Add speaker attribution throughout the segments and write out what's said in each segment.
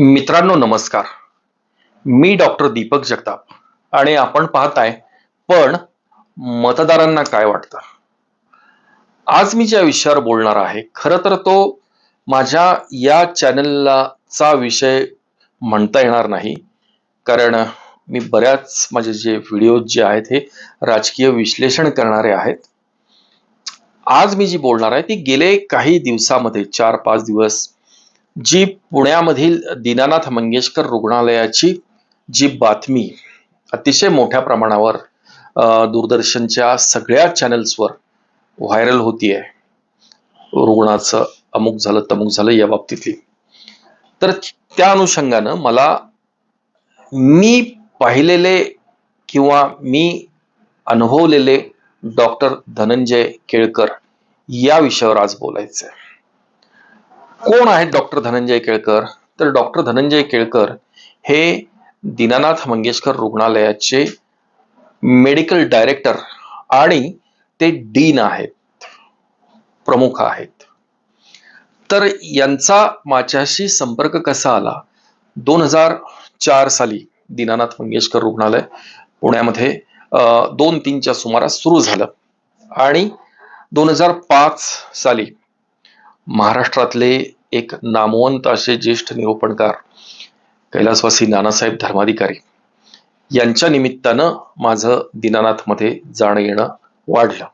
Speaker 1: मित्रांनो नमस्कार. मी डॉक्टर दीपक जगताप आणि आपण पाहताय पण मतदारांना काय वाटतं? आज मी ज्या विषयावर बोलणार आहे खरं तर तो माझ्या या चॅनलला चा विषय म्हणता येणार नाही कारण मी बऱ्याच माझे जे व्हिडिओ जे आहेत हे राजकीय विश्लेषण करणारे आहेत. आज मी जी बोलणार आहे ती गेले काही दिवसामध्ये चार पाच दिवस जी पुण्यामधील दीनानाथ मंगेशकर रुग्णालयाची जी बातमी अतिशय मोठ्या प्रमाणावर दूरदर्शनच्या सगळ्या चॅनल्सवर व्हायरल होतीये. रुग्णाचं अमुक झालं तमुक झालं या बाबतीतली. तर त्या अनुषंगानं मला मी पाहिलेले किंवा मी अनुभवलेले डॉक्टर धनंजय केळकर या विषयावर आज बोलायचं आहे कोण आहेत डॉक्टर धनंजय केळकर? तर डॉक्टर धनंजय केळकर हे दीनानाथ मंगेशकर रुग्णालयाचे मेडिकल डायरेक्टर आणि ते डीन आहेत प्रमुख आहेत. तर यांचा माझ्याशी संपर्क कसा आला? दोन हजार चार साली दीनानाथ मंगेशकर रुग्णालय पुण्यामध्ये दोन तीनच्या सुमारास सुरू झालं. आणि दोन हजार पाच साली महाराष्ट्रातले एक नामवंत असे ज्येष्ठ निरूपणकार कैलासवासी नानासाहेब धर्माधिकारी यांच्या निमित्तानं माझं दिनानाथमध्ये जाणं येणं वाढलं.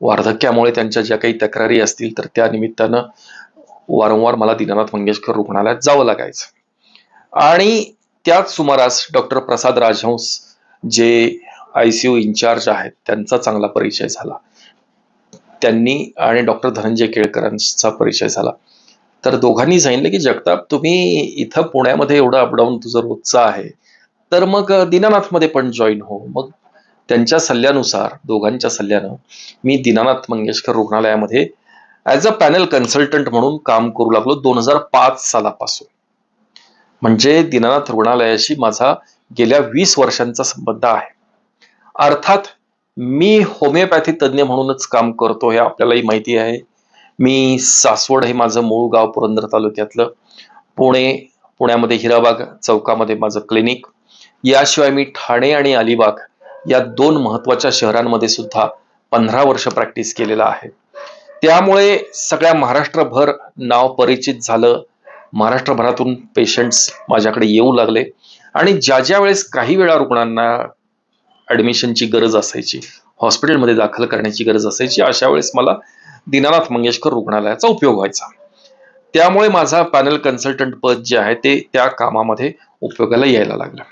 Speaker 1: वार्धक्यामुळे त्यांच्या ज्या काही तक्रारी असतील तर त्या निमित्तानं वारंवार मला दीनानाथ मंगेशकर रुग्णालयात जावं लागायचं. आणि त्याच सुमारास डॉक्टर प्रसाद राजहंस जे आय सी यू इन्चार्ज आहेत त्यांचा चांगला परिचय झाला. त्यांनी आणि डॉक्टर धनंजय केळकरांचा परिचय झाला. तर दोघांनी सांगितलं की जगताप तुम्ही इथं पुण्यामध्ये एवढं अपडाऊन तुझं रोजचं आहे. तर मग दीनानाथमध्ये पण जॉईन हो. मग त्यांच्या सल्ल्यानुसार दोघांच्या सल्ल्यानं मी दीनानाथ मंगेशकर रुग्णालयामध्ये ॲज अ पॅनल कन्सल्टंट म्हणून काम करू लागलो दोन हजार पाच सालापासून. म्हणजे दीनानाथ रुग्णालयाशी माझा गेल्या वीस वर्षांचा संबंध आहे. अर्थात मी होमिओपॅथी तज्ज्ञ म्हणूनच काम करतो हे आपल्यालाही माहिती आहे. मी सासवड हे माझं मूळ गाव पुरंदर तालुक्यातलं. पुणे पुण्यामध्ये हिराबाग चौकामध्ये माझं क्लिनिक याशिवाय मी ठाणे आणि अलिबाग या दोन महत्त्वाच्या शहरांमध्ये सुद्धा पंधरा वर्ष प्रॅक्टिस केलेलं आहे. त्यामुळे सगळ्या महाराष्ट्रभर नाव परिचित झालं. महाराष्ट्रभरातून पेशंट्स माझ्याकडे येऊ लागले. आणि ज्या ज्या वेळेस काही वेळा रुग्णांना ॲडमिशनची गरज असायची. हॉस्पिटलमध्ये दाखल करण्याची गरज असायची. अशा वेळेस मला दीनानाथ मंगेशकर रुग्णालयाचा उपयोग व्हायचा. त्यामुळे माझा पॅनल कन्सल्टंट पद जे आहे ते त्या कामामध्ये उपयोगाला यायला लागलं.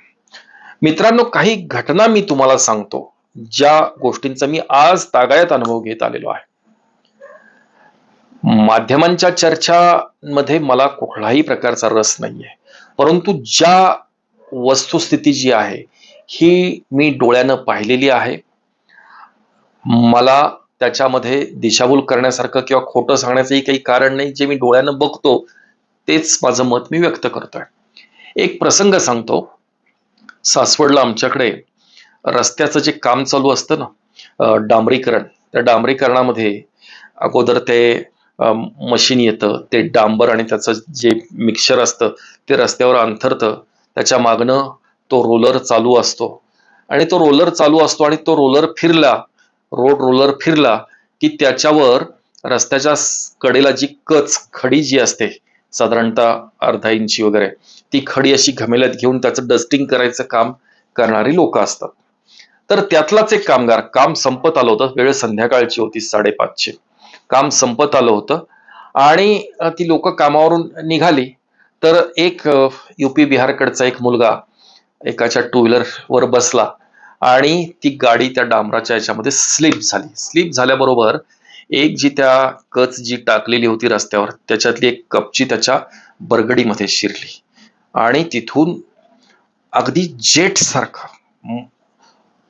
Speaker 1: मित्रांनो काही घटना मी तुम्हाला सांगतो ज्या गोष्टींचा मी आज तागायत अनुभव घेत आलेलो आहे. माध्यमांच्या चर्चामध्ये मला कुठलाही प्रकारचा रस नाहीये. परंतु ज्या वस्तुस्थिती जी आहे ही मी डोळ्यानं पाहिलेली आहे. मला त्याच्यामध्ये दिशाभूल करण्यासारखं किंवा खोटं सांगण्याचंही काही कारण नाही. जे मी डोळ्यानं बघतो तेच माझं मत मी व्यक्त करतोय. एक प्रसंग सांगतो. सासवडला आमच्याकडे रस्त्याचं जे काम चालू असतं ना डांबरीकरण त्या डांबरीकरणामध्ये अगोदर ते मशीन येतं ते डांबर आणि त्याचं जे मिक्सर असतं ते रस्त्यावर अंथरतं. त्याच्या मागणं तो रोलर चालू असतो. आणि तो रोलर चालू असतो आणि तो रोलर फिरला रोड रोलर फिरला की त्याच्यावर रस्त्याच्या कडेला जी कच खडी जी असते साधारणतः अर्धा इंची वगैरे ती खडी अशी घमेल्यात घेऊन त्याचं डस्टिंग करायचं काम करणारी लोक असतात. तर त्यातलाच एक कामगार काम संपत आलं होतं वेळ संध्याकाळची होती साडेपाचशे काम संपत आलं होतं आणि ती लोक कामावरून निघाली. तर एक युपी बिहारकडचा एक मुलगा एकाच्या टू व्हीलर वर बसला आणि ती गाडी त्या डांबराच्या याच्यामध्ये स्लिप झाली. स्लिप झाल्याबरोबर एक जी त्या कच जी टाकलेली होती रस्त्यावर त्याच्यातली एक कपची त्याच्या बरगडीमध्ये शिरली. आणि तिथून अगदी जेट सारखा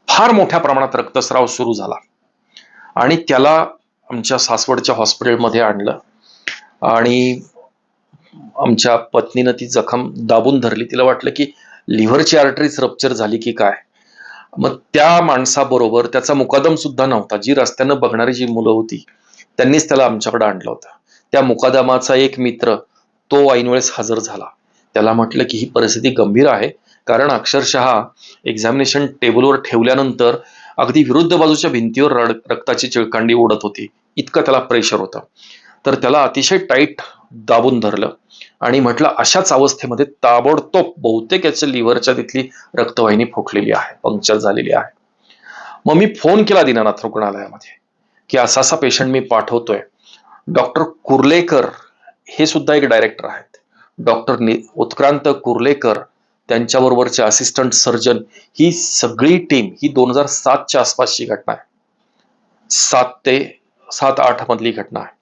Speaker 1: फार मोठ्या प्रमाणात रक्तस्राव सुरू झाला. आणि त्याला आमच्या सासवडच्या हॉस्पिटलमध्ये आणलं. आणि आमच्या पत्नीनं ती जखम दाबून धरली. तिला वाटलं की लिव्हरची आर्टरीज रप्चर झाली की काय? मग त्या माणसाबरोबर त्याचा मुकादम सुद्धा नव्हता. जी रस्त्यानं बघणारी जी मुलं होती त्यांनीच त्याला आमच्याकडे आणलं होतं. त्या मुकादमाचा एक मित्र तो ऐनवेळेस हजर झाला. त्याला म्हटलं की ही परिस्थिती गंभीर आहे. कारण अक्षरशः एक्झामिनेशन टेबलवर ठेवल्यानंतर अगदी विरुद्ध बाजूच्या भिंतीवर रड रक्ताची चिळकांडी ओढत होती. इतकं त्याला प्रेशर होतं. तर त्याला अतिशय टाईट दाबून धरलं. आणि म्हटलं अशाच अवस्थेमध्ये ताबडतोब बहुतेक याच्या लिव्हरच्या तिथली रक्तवाहिनी फुटलेली आहे पंक्चर झालेली आहे. मग मी फोन केला दिनानाथ रुग्णालयामध्ये की असा असा पेशंट मी पाठवतोय. डॉक्टर कुर्लेकर हे सुद्धा एक डायरेक्टर आहेत. डॉक्टर उत्क्रांत कुर्लेकर त्यांच्याबरोबरचे असिस्टंट सर्जन ही सगळी टीम ही दोन हजार सातच्या आसपासची घटना आहे. सात ते सात आठ मधली घटना आहे.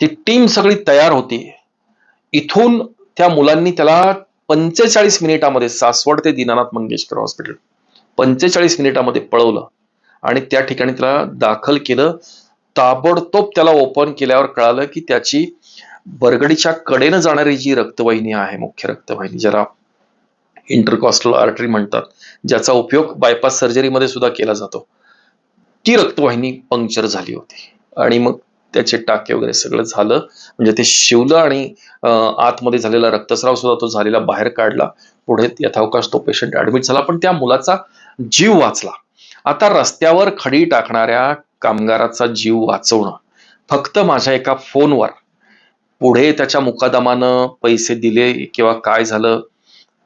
Speaker 1: ती टीम सगळी तयार होती. इथून त्या मुलांनी त्याला पंचेचाळीस मिनिटामध्ये सासवड ते दीनानाथ मंगेशकर हॉस्पिटल. पंचेचाळीस मिनिटामध्ये पळवलं. आणि त्या ठिकाणी त्याला दाखल केलं. ताबडतोब त्याला ओपन केल्यावर कळालं की त्याची बरगडीच्या कडेनं जाणारी जी रक्तवाहिनी आहे मुख्य रक्तवाहिनी ज्याला इंटरकॉस्टल आर्टरी म्हणतात ज्याचा उपयोग बायपास सर्जरीमध्ये सुद्धा केला जातो ती रक्तवाहिनी पंक्चर झाली होती. आणि मग त्याचे टाके वगैरे सगळं झालं. म्हणजे ते शिवलं आणि आतमध्ये झालेला रक्तस्राव सुद्धा तो झालेला बाहेर काढला. पुढे यथावकाश तो पेशंट ऍडमिट झाला. पण त्या मुलाचा जीव वाचला. आता रस्त्यावर खडी टाकणाऱ्या कामगाराचा जीव वाचवणं. फक्त माझ्या एका फोनवर. पुढे त्याच्या मुकादमानं पैसे दिले किंवा काय झालं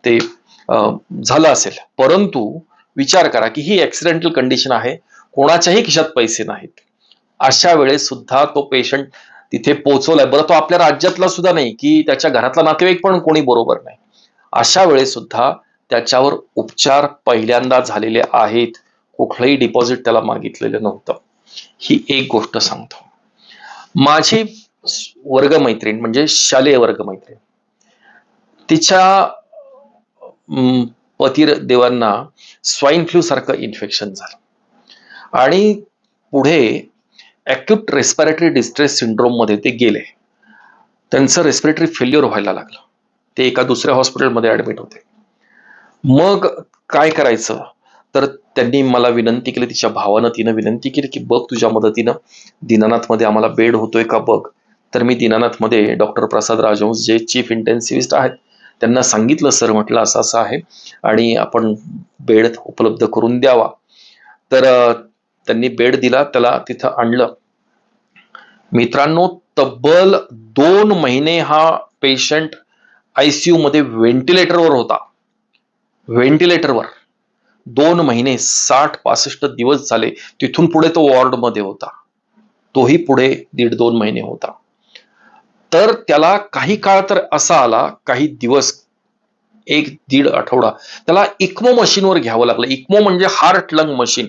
Speaker 1: ते झालं असेल. परंतु विचार करा की ही ऍक्सिडेंटल कंडिशन आहे. कोणाच्याही खिशात पैसे नाहीत. अशा वेळेस सुद्धा तो पेशंट तिथे पोहोचवलाय. बरं तो आपल्या राज्यातला सुद्धा नाही की त्याच्या घरातला नातेवाईक पण कोणी बरोबर नाही. अशा वेळेस सुद्धा त्याच्यावर उपचार पहिल्यांदा झालेले आहेत. कुठलंही डिपॉझिट त्याला मागितलेलं नव्हतं. ही एक गोष्ट सांगतो. माझी वर्गमैत्रीण म्हणजे शालेय वर्गमैत्रीण तिच्या अं, देवांना स्वाईन फ्लू सारखं इन्फेक्शन झालं. आणि पुढे ऍक्यूट रेस्पिरेटरी डिस्ट्रेस सिंड्रोममध्ये ते गेले. त्यांचं रेस्पिरेटरी फेल्युअर व्हायला लागलं. ते एका दुसऱ्या हॉस्पिटलमध्ये ऍडमिट होते. मग काय करायचं? तर त्यांनी मला विनंती केली तिच्या भावानं तिनं विनंती केली की बघ तुझ्या मदतीनं दिनानाथमध्ये आम्हाला बेड होतोय का बघ? तर मी दिनानाथमध्ये डॉक्टर प्रसाद राजवंश जे चीफ इंटेन्सिव्हिस्ट आहेत त्यांना सांगितलं सर म्हटलं असं असं आहे आणि आपण बेड उपलब्ध करून द्यावा. तर त्यांनी बेड दिला त्याला तिथं आणलं. मित्रांनो तब्बल दोन महिने हा पेशंट आयसीयू मध्ये व्हेंटिलेटरवर होता. व्हेंटिलेटरवर दोन महिने साठ पासष्ट दिवस झाले. तिथून पुढे तो वॉर्डमध्ये होता. तोही पुढे दीड दोन महिने होता. तर त्याला काही काळ तर असा आला काही दिवस एक दीड आठवडा त्याला इक्मो मशीनवर घ्यावं लागलं. इक्मो म्हणजे हार्ट लंग मशीन.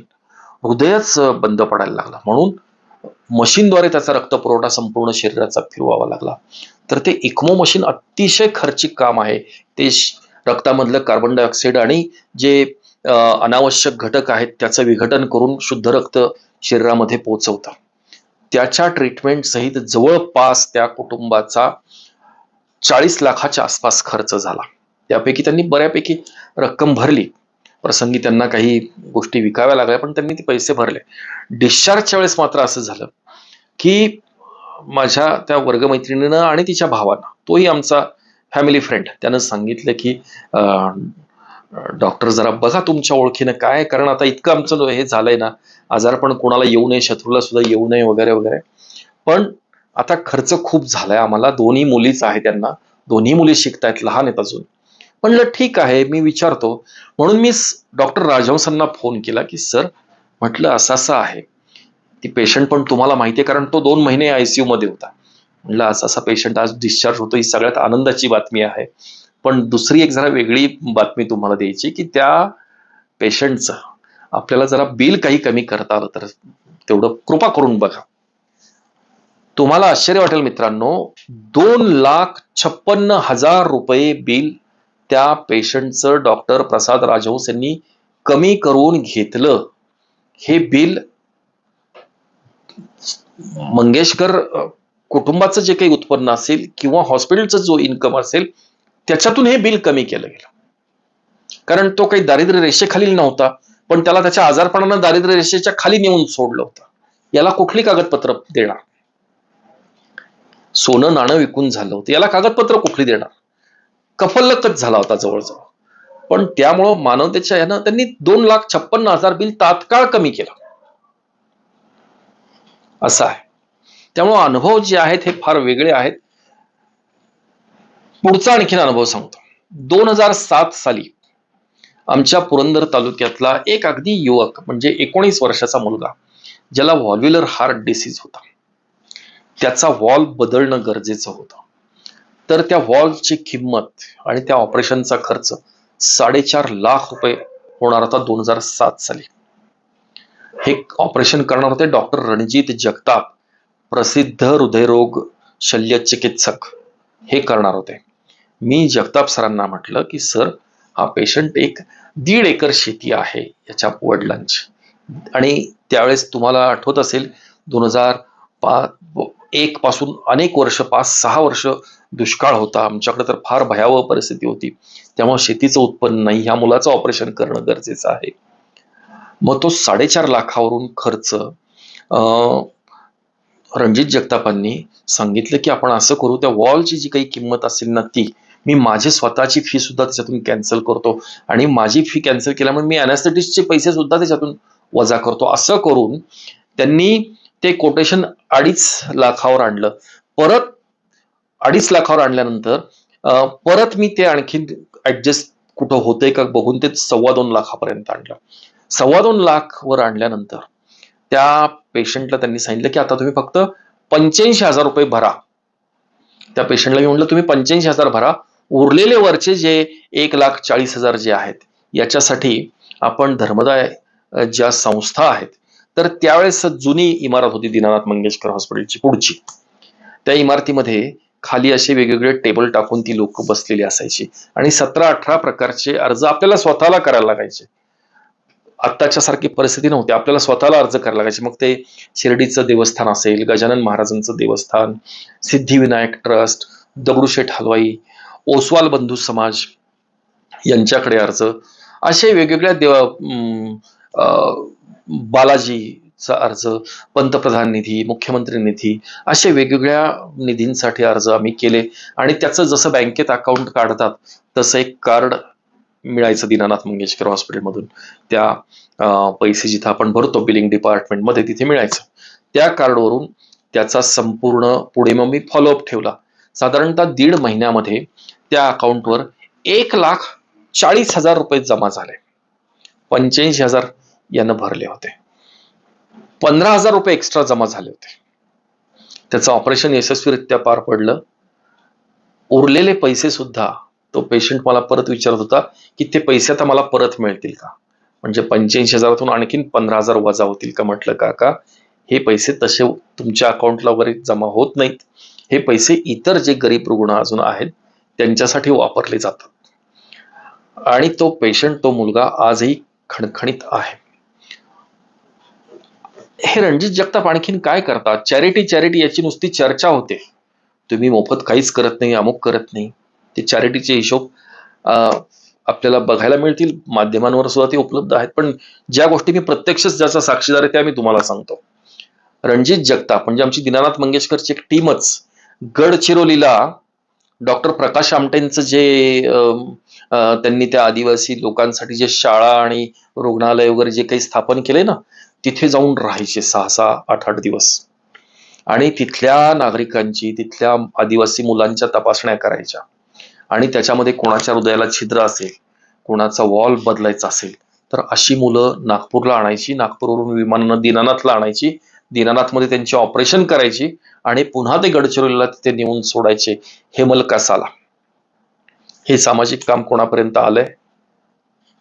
Speaker 1: हृदयच बंद पडायला लागला. म्हणून मशीनद्वारे त्याचा रक्त पुरवठा संपूर्ण शरीराचा फिरवावा लागला. तर ते इक्मो मशीन अतिशय खर्चिक काम आहे. ते रक्तामधलं कार्बन डायऑक्साईड आणि जे अनावश्यक घटक आहेत त्याचं विघटन करून शुद्ध रक्त शरीरामध्ये पोचवतं त्याच्या ट्रीटमेंट सहित जवळपास त्या कुटुंबाचा चाळीस लाखाच्या आसपास खर्च झाला. त्यापैकी त्यांनी बऱ्यापैकी रक्कम भरली. प्रसंगी त्यांना काही गोष्टी विकाव्या लागल्या पण त्यांनी ते पैसे भरले. डिस्चार्जच्या वेळेस मात्र असं झालं की माझ्या त्या वर्गमैत्रिणीनं आणि तिच्या भावानं तोही आमचा फॅमिली फ्रेंड त्यानं सांगितलं की डॉक्टर जरा बघा तुमच्या ओळखीनं काय कारण आता इतकं आमचं हे झालंय ना आजार पण कोणाला येऊ नये शत्रूला सुद्धा येऊ नये वगैरे वगैरे. पण आता खर्च खूप झालाय आम्हाला दोन्ही मुलीच आहे त्यांना दोन्ही मुली शिकतायत लहान आहेत अजून. म्हणलं ठीक आहे मी विचारतो. म्हणून मी डॉक्टर राजहंसांना फोन केला की सर म्हटलं असं असं आहे. ती पेशंट पण तुम्हाला माहिती आहे कारण तो दोन महिने आयसीयू मध्ये होता. म्हणलं असा असा पेशंट आज डिस्चार्ज होतो ही सगळ्यात आनंदाची बातमी आहे. पण दुसरी एक जरा वेगळी बातमी तुम्हाला द्यायची की त्या पेशंटचं आपल्याला जरा बिल काही कमी करता आलं तर तेवढं कृपा करून बघा. तुम्हाला आश्चर्य वाटेल मित्रांनो दोन लाख छप्पन्न हजार रुपये बिल त्या पेशंटचं डॉक्टर प्रसाद राजहंस यांनी कमी करून घेतलं. हे बिल मंगेशकर कुटुंबाचं जे काही उत्पन्न असेल किंवा हॉस्पिटलचा जो इन्कम असेल त्याच्यातून हे बिल कमी केलं गेलं. कारण तो काही दारिद्र्य रेषेखालील नव्हता पण त्याला त्याच्या आजारपणानं दारिद्र्य रेषेच्या खाली नेऊन सोडलं होतं. याला कुठली कागदपत्र देणार? सोनं नाणं विकून झालं होतं. याला कागदपत्र कुठली देणार? कफलकच झाला होता जवळजवळ. पण त्यामुळं मानवतेच्या यानं त्यांनी दोन लाख छप्पन्न हजार बिल तात्काळ कमी केलं. असं आहे. त्यामुळं अनुभव जे आहेत हे फार वेगळे आहेत. पुढचा आणखीन अनुभव सांगतो. दोन हजार सात साली आमच्या पुरंदर तालुक्यातला एक अगदी युवक म्हणजे एकोणीस वर्षाचा मुलगा ज्याला व्हॉल्युलर हार्ट डिसीज होता. त्याचा वॉल बदलणं गरजेचं होतं. तर त्या वॉलची किंमत आणि त्या ऑपरेशनचा खर्च साडेचार लाख रुपये होणार होता दोन हजार सात साली. हे ऑपरेशन करणार होते डॉक्टर रणजित जगताप प्रसिद्ध हृदयरोग शल्य चिकित्सक हे करणार होते. मी जगताप सरांना म्हटलं की सर हा पेशंट एक दीड एकर शेती आहे याच्या वडिलांची. आणि त्यावेळेस तुम्हाला आठवत असेल दोन हजार पा एक पासून अनेक वर्ष पाच सहा वर्ष दुष्काळ होता. आमच्याकडे तर फार भयावह परिस्थिती होती. त्यामुळे शेतीचं उत्पन्न नाही. ह्या मुलाचं ऑपरेशन करणं गरजेचं आहे. मग तो साडेचार लाखावरून खर्च अं, रणजित जगतापांनी सांगितलं की आपण असं करू त्या वॉलची जी काही किंमत असेल ना ती मी माझी स्वतःची फी सुद्धा त्याच्यातून कॅन्सल करतो. आणि माझी फी कॅन्सल केल्यामुळे मी अनॅस्थेटिस्टचे पैसे सुद्धा त्याच्यातून वजा करतो. असं करून त्यांनी ते कोटेशन अडीच लाखावर आणलं. परत अडीच लाखावर आणल्यानंतर परत मी ते आणखी ऍडजस्ट कुठं होतंय का बघून ते सव्वा दोन लाखापर्यंत आणलं. सव्वा दोन लाख वर आणल्यानंतर त्या पेशंटला त्यांनी सांगितलं की आता तुम्ही फक्त पंच्याऐंशी हजार रुपये भरा. त्या पेशंटला मी म्हटलं तुम्ही पंच्याऐंशी हजार भरा. उरलेले वरचे जे एक लाख चाळीस हजार जे आहेत याच्यासाठी आपण धर्मदाय ज्या संस्था आहेत तर त्यावेळेस जुनी इमारत होती दीनानाथ मंगेशकर हॉस्पिटलची पुढची. त्या इमारतीमध्ये खाली असे वेगवेगळे टेबल टाकून ती लोक बसलेली असायची. आणि सतरा अठरा प्रकारचे अर्ज आपल्याला स्वतःला करायला लागायचे. आत्ताच्या सारखी परिस्थिती नव्हती. आपल्याला स्वतःला अर्ज करायला लागायचे. मग ते शिर्डीचं देवस्थान असेल गजानन महाराजांचं देवस्थान सिद्धिविनायक ट्रस्ट दगडूशेठ हलवाई ओसवाल बंधू समाज यांच्याकडे अर्ज. असे वेगवेगळ्या देव बालाजी चा अर्ज पंतप्रधान निधी मुख्यमंत्री निधी असे वेगवेगळ्या निधींसाठी अर्ज आम्ही केले. आणि त्याचं जसं बँकेत अकाउंट काढतात तसं एक कार्ड मिळायचं दीनानाथ मंगेशकर हॉस्पिटलमधून त्या पैसे जिथं आपण भरतो बिलिंग डिपार्टमेंटमध्ये तिथे मिळायचं. त्या कार्डवरून त्याचा संपूर्ण पुढे मग मी फॉलोअप ठेवला. साधारणतः दीड महिन्यामध्ये त्या अकाउंटवर एक लाख चाळीस हजार रुपये जमा झाले. पंच्याऐंशी हजार यानं भरले होते. पंधरा हजार रुपये एक्स्ट्रा जमा झाले होते. त्याचं ऑपरेशन यशस्वीरित्या पार पडलं. उरलेले पैसे सुद्धा तो पेशंट मला परत विचारत होता की ते पैसे आता मला परत मिळतील का? म्हणजे पंच्याऐंशी हजारातून आणखीन पंधरा हजार वजा होतील का म्हटलं काका? हे पैसे तसे तुमच्या अकाउंटला वगैरे जमा होत नाहीत. हे पैसे इतर जे गरीब रुग्ण अजून आहेत त्यांच्यासाठी वापरले जातात. आणि तो पेशंट तो मुलगा आजही खणखणीत आहे. हे रणजित जगताप आणखीन काय करतात? चॅरिटी चॅरिटी याची नुसती चर्चा होते. तुम्ही मोफत काहीच करत नाही अमुक करत नाही. ते चॅरिटीचे हिशोब आपल्याला बघायला मिळतील. माध्यमांवर सुद्धा ते उपलब्ध आहेत. पण ज्या गोष्टी मी प्रत्यक्षच ज्याचा साक्षीदार आहे त्या मी तुम्हाला सांगतो. रणजित जगताप म्हणजे आमची दीनानाथ मंगेशकरची एक टीमच गडचिरोलीला डॉक्टर प्रकाश आमटेंचं जे त्यांनी त्या आदिवासी लोकांसाठी जे शाळा आणि रुग्णालय वगैरे जे काही स्थापन केले ना तिथे जाऊन राहायचे सहा सहा आठ आठ दिवस. आणि तिथल्या नागरिकांची तिथल्या आदिवासी मुलांच्या तपासण्या करायच्या. आणि त्याच्यामध्ये कोणाच्या हृदयाला छिद्र असेल कोणाचा वॉल बदलायचा असेल तर अशी मुलं नागपूरला आणायची. नागपूरवरून विमानानं दीनानाथला आणायची. दीनानाथमध्ये त्यांची ऑपरेशन करायची आणि पुन्हा ते गडचिरोलीला तिथे नेऊन सोडायचे. हेमल कसाला हे सामाजिक काम कोणापर्यंत आलंय?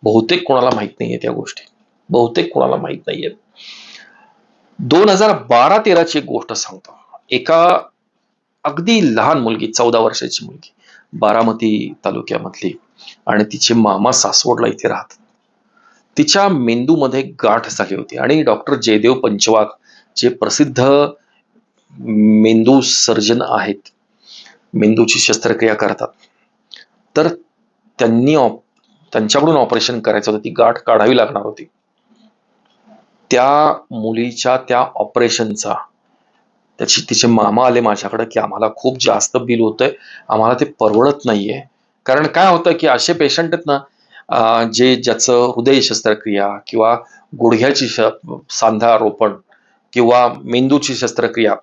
Speaker 1: बहुतेक कोणाला माहीत नाहीये त्या गोष्टी. बहुतेक कोणाला माहीत नाहीयेत. दोन हजार बारा तेराची एक गोष्ट सांगतो. एका अगदी लहान मुलगी चौदा वर्षाची मुलगी बारामती तालुक्यामधली आणि तिचे मामा सासवडला इथे राहतात. तिच्या मेंदूमध्ये गाठ झाली होती आणि डॉक्टर जयदेव पंचवाक जे प्रसिद्ध मेंदू सर्जन आहेत मेंदूची शस्त्रक्रिया करतात तर त्यांनी ऑप- त्यांच्याकडून ऑपरेशन करायचं होतं. ती गाठ काढावी लागणार होती. त्या मुलीच्या त्या ऑपरेशनचा. त्याची तिचे मामा आले माझ्याकडे की आम्हाला खूप जास्त बिल होतंय आम्हाला ते परवडत नाहीये. कारण काय होतं की असे पेशंट आहेत ना जे ज्याचं हृदय शस्त्रक्रिया किंवा गुडघ्याची सांधारोपण सांधा रोपण किंवा मेंदूची शस्त्रक्रिया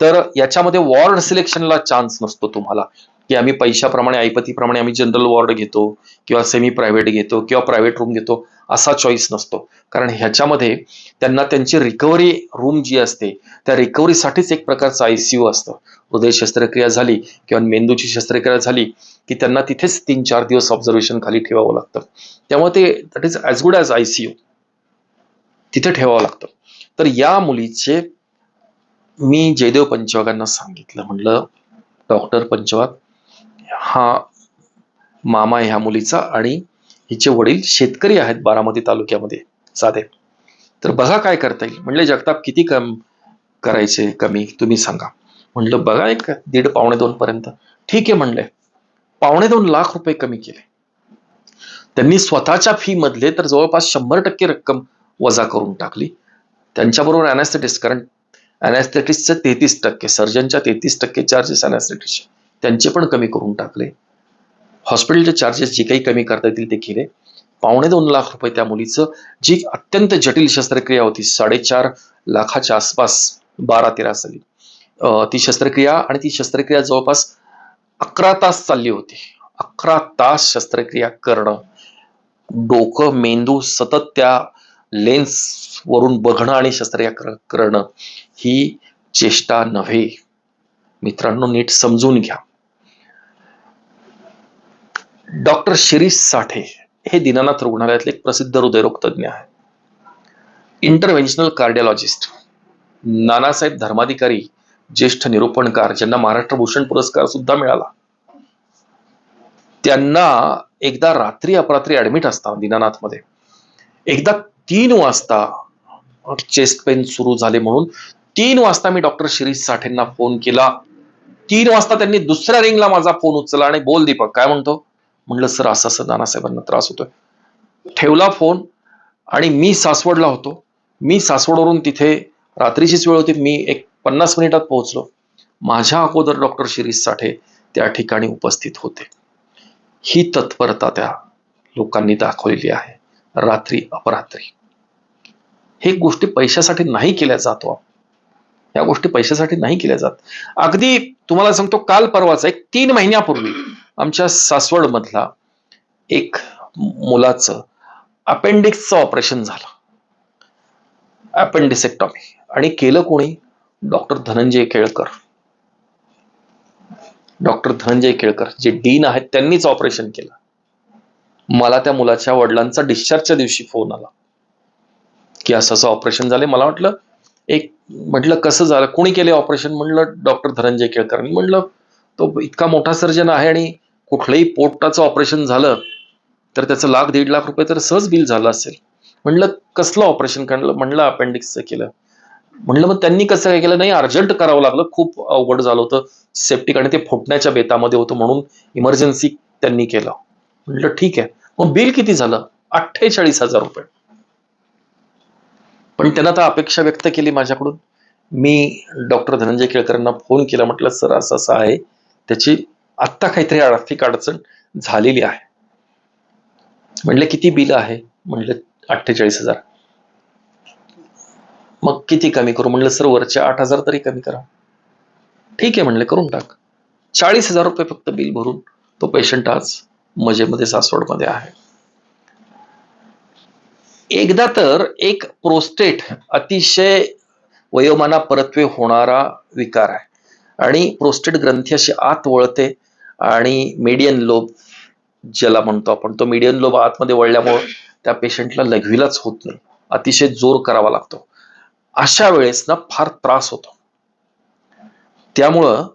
Speaker 1: तर याच्यामध्ये वॉर्ड सिलेक्शनला चान्स नसतो तुम्हाला. की आम्ही पैशाप्रमाणे ऐपतीप्रमाणे आम्ही जनरल वॉर्ड घेतो किंवा सेमी प्रायव्हेट घेतो किंवा प्रायव्हेट रूम घेतो असा चॉईस नसतो. कारण ह्याच्यामध्ये त्यांना त्यांची रिकव्हरी रूम जी असते त्या रिकव्हरीसाठीच एक प्रकारचं आयसीयू असतं. हृदय शस्त्रक्रिया झाली किंवा मेंदूची शस्त्रक्रिया झाली की त्यांना तिथेच तीन चार दिवस ऑब्झर्वेशन खाली ठेवावं लागतं. त्यामुळे ते that is as good as ICU तिथे ठेवावं लागतं. तर या मुलीचे मी जयदेव पंचवागांना सांगितलं. म्हणलं डॉक्टर पंचवाग हा मामा आहे ह्या मुलीचा आणि हिचे वडील शेतकरी आहेत बारामती तालुक्यामध्ये. साधे. तर बघा काय करता येईल. म्हणले जगताप किती कम करायचे कमी? तुम्ही सांगा. म्हणलं बघा एक दीड पावणे दोन पर्यंत. ठीक आहे म्हणले. पावणे दोन लाख रुपये कमी केले. त्यांनी स्वतःच्या फी मधले तर जवळपास शंभर टक्के रक्कम वजा करून टाकली. त्यांच्याबरोबर अनॅस्थेटिस्ट कारण अनॅस्थेटिस्टचे तेहतीस टक्के सर्जनच्या तेहतीस टक्के चार्जेस अनॅस्थेटिस्टचे त्यांचे पण कमी करून टाकले. हॉस्पिटलचे चार्जेस जे काही कमी करता येतील ते केले. पावणे दोन लाख रुपये त्या मुलीचं जी अत्यंत जटिल शस्त्रक्रिया होती साडेचार लाखाच्या आसपास बारा तेरा साली. ती शस्त्रक्रिया आणि ती शस्त्रक्रिया जवळपास अकरा तास चालली होती. अकरा तास शस्त्रक्रिया करणं. डोकं मेंदू सतत त्या लेन्स वरून बघणं आणि शस्त्रक्रिया करणं ही चेष्टा नव्हे. मित्रांनो नीट समजून घ्या. डॉक्टर शिरीष साठे हे दीनानाथ रुग्णालयातले एक प्रसिद्ध हृदयरोग तज्ज्ञ आहेत. इंटरव्हेन्शनल कार्डिओलॉजिस्ट नानासाहेब धर्माधिकारी ज्येष्ठ निरूपणकार ज्यांना महाराष्ट्र भूषण पुरस्कार सुद्धा मिळाला. त्यांना एकदा रात्री अपरात्री ऍडमिट असता दीनानाथमध्ये एकदा तीन वाजता चेस्ट पेन सुरू झाले म्हणून तीन वाजता मी डॉक्टर शिरीष साठेंना फोन केला. तीन वाजता त्यांनी दुसऱ्या रिंगला माझा फोन उचलला आणि बोल दीपक काय म्हणतो? म्हणलं सर असं असं नानासाहेबांना त्रास होतोय. ठेवला फोन आणि मी सासवडला होतो. मी सासवडवरून तिथे रात्रीचीच वेळ होती. मी एक पन्नास मिनिटात पोहोचलो. माझ्या अगोदर डॉक्टर शिरीष साठे त्या ठिकाणी उपस्थित होते. ही तत्परता त्या लोकांनी दाखवलेली आहे. रात्री अपरात्री. हे गोष्टी पैशासाठी नाही केल्या जात हो. या गोष्टी पैशासाठी नाही केल्या जात. अगदी तुम्हाला सांगतो काल परवाचा एक तीन महिन्यापूर्वी आमच्या सासवड मधला एक मुलाचं अपेंडिक्सचं ऑपरेशन झालं. अपेंडिसेक्टॉमी आणि केलं कोणी? डॉक्टर धनंजय केळकर. डॉक्टर धनंजय केळकर जे डीन आहेत त्यांनीच ऑपरेशन केलं. मला त्या मुलाच्या वडिलांचा डिस्चार्जच्या दिवशी फोन आला. की असं असं ऑपरेशन झाले मला वाटलं एक म्हटलं कसं झालं? कोणी केले ऑपरेशन म्हणलं डॉक्टर धनंजय केळकर. म्हणलं तो इतका मोठा सर्जन आहे आणि कुठलंही पोटाचं ऑपरेशन झालं तर त्याचं लाख दीड लाख रुपये तर सहज बिल झालं असेल. म्हणलं कसलं ऑपरेशन काढलं म्हणलं अपेंडिक्सचं केलं. म्हणलं मग त्यांनी कसं काय केलं? नाही अर्जंट करावं लागलं. खूप अवघड झालं होतं. सेफ्टी आणि ते फुटण्याच्या बेतामध्ये होतं म्हणून इमर्जन्सी त्यांनी केलं. म्हणलं ठीक आहे. मग बिल किती झालं? अठ्ठेचाळीस हजार रुपये. पण त्यांना तर अपेक्षा व्यक्त केली माझ्याकडून. मी डॉक्टर धनंजय केळकरांना फोन केला म्हटलं सर असं असं आहे. त्याची आत्ता काहीतरी आर्थिक अडचण झालेली आहे. म्हणलं किती बिल आहे? म्हणलं अठ्ठेचाळीस हजार. मग किती कमी करू? म्हणलं सर वरचे आठ हजार तरी कमी करा. ठीक आहे म्हणले करून टाक. चाळीस हजार रुपये फक्त बिल भरून तो पेशंट आज मजेमध्ये सासवडमध्ये आहे. एकदा तर एक प्रोस्टेट अतिशय वयोमाना परत्वे होणारा विकार आहे. आणि प्रोस्टेट ग्रंथी अशी आत वळते आणि मेडियन लोब ज्याला म्हणतो आपण तो मीडियन लोब आतमध्ये वळल्यामुळे त्या पेशंटला लघवीलाच होत नाही. अतिशय जोर करावा लागतो. अशा वेळेस ना फार त्रास होतो. त्यामुळं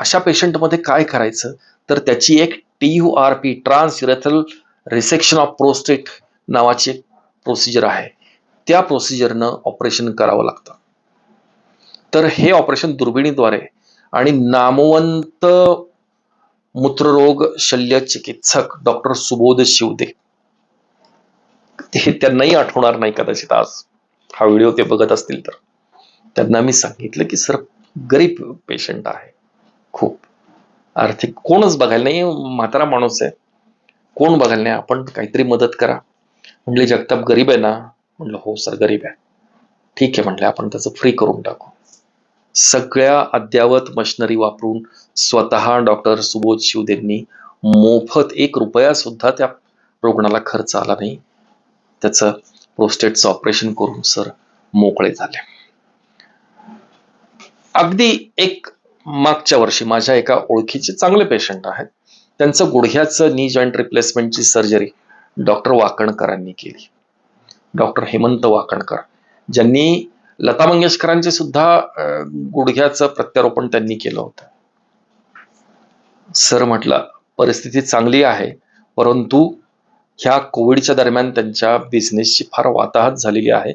Speaker 1: अशा पेशंटमध्ये काय करायचं? तर त्याची एक T U R P trans urethral resection of prostate नावाची एक प्रोसिजर आहे. त्या प्रोसिजरनं ऑपरेशन करावं लागतं. तर हे ऑपरेशन दुर्बिणीद्वारे आणि नामवंत मूत्ररोग शल्य चिकित्सक डॉक्टर सुबोध शिवदे. ते त्यांनाही आठवणार नाही कदाचित आज. हा व्हिडिओ ते बघत असतील तर. त्यांना मी सांगितलं की सर गरीब पेशंट आहे. खूप. आर्थिक कोणच बघायला नाही. म्हातारा माणूस आहे. कोण बघायला नाही. आपण काहीतरी मदत करा. म्हणले जगताप गरीब आहे ना. म्हणलं हो सर गरीब आहे. ठीक आहे म्हणले आपण त्याचं फ्री करून टाकू. सगळ्या अद्यावत मशिनरी वापरून स्वतः डॉक्टर सुबोध शिवदेंनी मोफत एक रुपया सुद्धा त्या रुग्णाला खर्च आला नाही. त्याचं प्रोस्टेटचं ऑपरेशन करून सर मोकळे झाले. अगदी एक मागच्या वर्षी माझ्या एका ओळखीचे चांगले पेशंट आहेत. त्यांचं गुडघ्याचं नी जॉईंट रिप्लेसमेंटची सर्जरी डॉक्टर वाकणकरांनी केली. डॉक्टर हेमंत वाकणकर ज्यांनी लता मंगेशकरांचे सुद्धा गुडघ्याचं प्रत्यारोपण त्यांनी केलं होतं. सर म्हटलं परिस्थिती चांगली आहे परंतु ह्या कोविडच्या दरम्यान त्यांच्या बिझनेसची फार वाताहत झालेली आहे.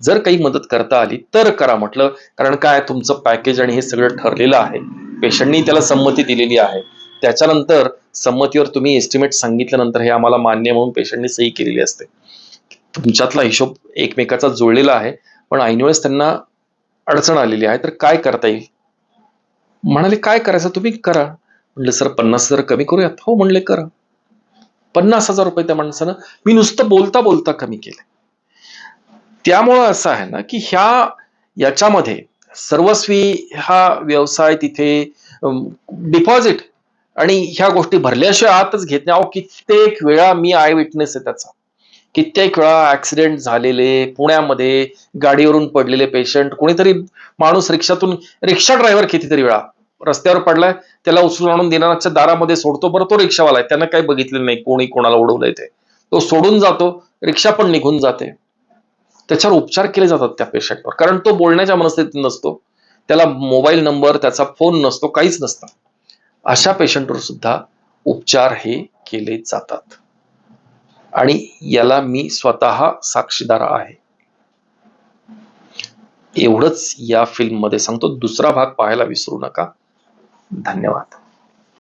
Speaker 1: जर काही मदत करता आली तर करा म्हटलं कारण काय तुमचं पॅकेज आणि हे सगळं ठरलेलं आहे. पेशंटनी त्याला संमती दिलेली आहे. त्याच्यानंतर संमतीवर तुम्ही एस्टिमेट सांगितल्यानंतर हे आम्हाला मान्य म्हणून पेशंटनी सही केलेली असते. तुमच्यातला हिशोब एकमेकाचा जुळलेला आहे. पण ऐनवेळेस त्यांना अडचण आलेली आहे तर काय करता येईल? म्हणाले काय करायचं तुम्ही करा. म्हणलं सर पन्नास हजार कमी करूयात. हो म्हणले करा. पन्नास हजार रुपये त्या माणसानं मी नुसतं बोलता बोलता कमी केलं. त्यामुळं असं आहे ना की ह्या याच्यामध्ये सर्वस्वी हा व्यवसाय तिथे डिपॉझिट आणि ह्या गोष्टी भरल्याशिवाय आतच घेत नाही. अहो कित्येक वेळा मी आय विटनेस आहे त्याचा. कित्येक वेळा ऍक्सिडेंट झालेले पुण्यामध्ये गाडीवरून पडलेले पेशंट कोणीतरी माणूस रिक्षातून रिक्षा ड्रायव्हर कितीतरी वेळा रस्त्यावर पडलाय त्याला उचलून आणून दिनानाथच्या दारामध्ये सोडतो बरं तो रिक्षावाला आहे. त्यांना काही बघितलं नाही कोणी कोणाला उडवलंय ते. तो सोडून जातो रिक्षा पण निघून जाते. त्याच्यावर उपचार केले जातात त्या पेशंटवर कारण तो बोलण्याच्या मनस्थितीत नसतो. त्याला मोबाईल नंबर त्याचा फोन नसतो काहीच नसतं. अशा पेशंटवर सुद्धा उपचार हे केले जातात. आणि याला मी स्वतः साक्षीदार आहे. एवढंच या फिल्ममध्ये सांगतो. दुसरा भाग पाहायला विसरू नका. धन्यवाद.